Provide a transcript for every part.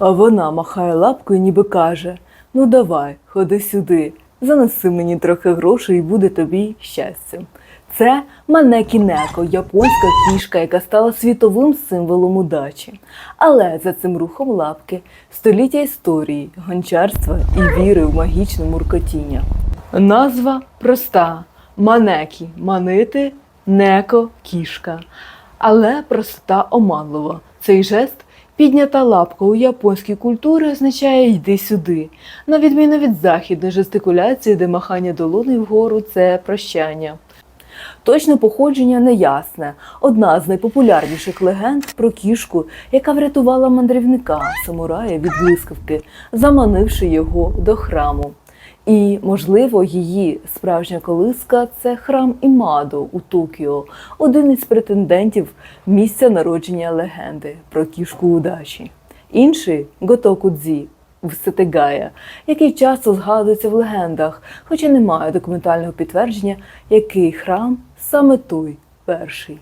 А вона махає лапкою, ніби каже: Ну давай, ходи сюди, занеси мені трохи грошей і буде тобі щастям. Це Манекінеко, японська кішка, яка стала світовим символом удачі. Але за цим рухом лапки століття історії, гончарства і віри в магічне муркотіння. Назва проста: манекі манити, неко кішка. Але простота оманлива. Цей жест піднята лапка у японській культурі означає йди сюди. На відміну від західної жестикуляції, де махання долони вгору це прощання. Точне походження неясне. Одна з найпопулярніших легенд про кішку, яка врятувала мандрівника самурая від блискавки, заманивши його до храму. І, можливо, її справжня колиска це храм Імадо у Токіо, один із претендентів місця народження легенди про кішку удачі. Інший Готокудзі в Сетегая, який часто згадується в легендах, хоча немає документального підтвердження, який храм саме той перший.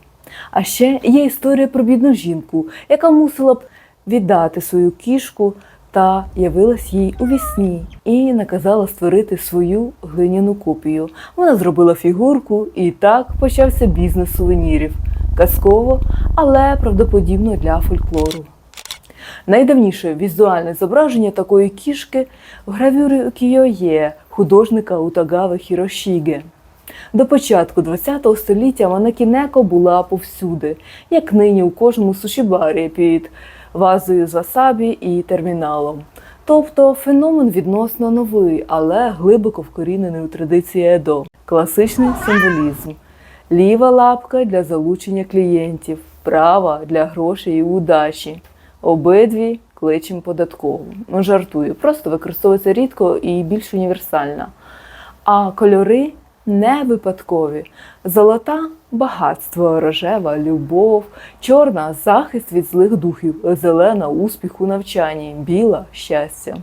А ще є історія про бідну жінку, яка мусила б віддати свою кішку та явилась їй у вісні і наказала створити свою глиняну копію. Вона зробила фігурку, і так почався бізнес сувенірів. Казково, але правдоподібно для фольклору. Найдавніше візуальне зображення такої кішки в гравюрі Кіоє художника Утагави Хірошіге. До початку ХХ століття Манекінеко була повсюди, як нині у кожному сушібарі під вазою з васабі і терміналом. Тобто феномен відносно новий, але глибоко вкорінений у традиції Едо. Класичний символізм. Ліва лапка для залучення клієнтів, права для грошей і удачі. Обидві кличем податкову. Ну, жартую, просто використовується рідко і більш універсальна. А кольори не випадкові. Золота багатство, рожева, любов, чорна захист від злих духів, зелена успіх у навчанні, біла щастя.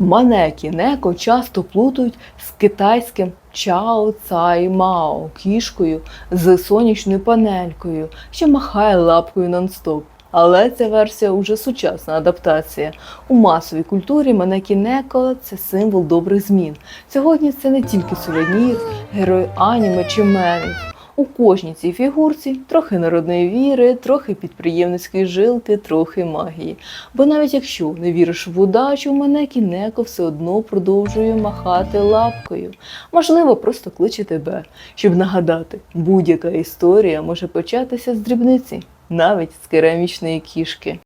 Манекі неко часто плутають з китайським чао цай мао кішкою з сонячною панелькою, що махає лапкою нон-стоп. Але ця версія уже сучасна адаптація. У масовій культурі манекі неко це символ добрих змін. Сьогодні це не тільки сувенір, герой аніме чи мемів. У кожній цій фігурці трохи народної віри, трохи підприємницької жилки, трохи магії. Бо навіть якщо не віриш в удачу, мене кінеко все одно продовжує махати лапкою. Можливо, просто кличе тебе, щоб нагадати, будь-яка історія може початися з дрібниці, навіть з керамічної кішки.